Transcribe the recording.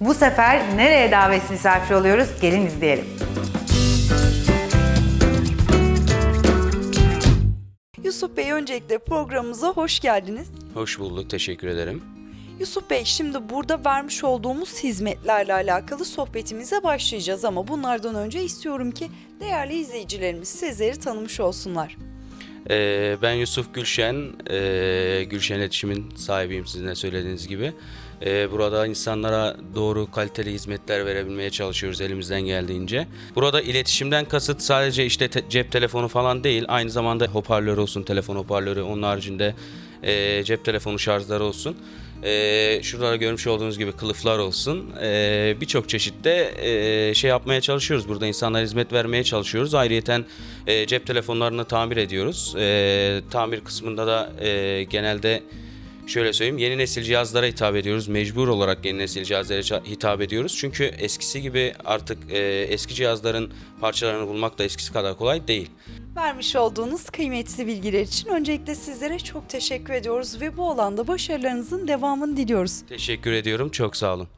Bu sefer nereye davet misafir oluyoruz? Gelin izleyelim. Yusuf Bey öncelikle programımıza hoş geldiniz. Hoş bulduk, teşekkür ederim. Yusuf Bey şimdi burada vermiş olduğumuz hizmetlerle alakalı sohbetimize başlayacağız ama bunlardan önce istiyorum ki değerli izleyicilerimiz sizleri tanımış olsunlar. Ee, ben Yusuf Gülşen, ee, Gülşen İletişim'in sahibiyim sizin de söylediğiniz gibi. Ee, burada insanlara doğru kaliteli hizmetler verebilmeye çalışıyoruz elimizden geldiğince. Burada iletişimden kasıt sadece işte te- cep telefonu falan değil, aynı zamanda hoparlör olsun, telefon hoparlörü, onun haricinde cep telefonu şarjları olsun. Ee, şurada görmüş olduğunuz gibi kılıflar olsun. Ee, Birçok çeşitte ee, şey yapmaya çalışıyoruz. Burada insanlara hizmet vermeye çalışıyoruz. Ayrıyeten ee, cep telefonlarını tamir ediyoruz. Ee, tamir kısmında da ee, genelde şöyle söyleyeyim yeni nesil cihazlara hitap ediyoruz. Mecbur olarak yeni nesil cihazlara hitap ediyoruz. Çünkü eskisi gibi artık ee, eski cihazların parçalarını bulmak da eskisi kadar kolay değil. Vermiş olduğunuz kıymetli bilgiler için öncelikle sizlere çok teşekkür ediyoruz ve bu alanda başarılarınızın devamını diliyoruz. Teşekkür ediyorum. Çok sağ olun.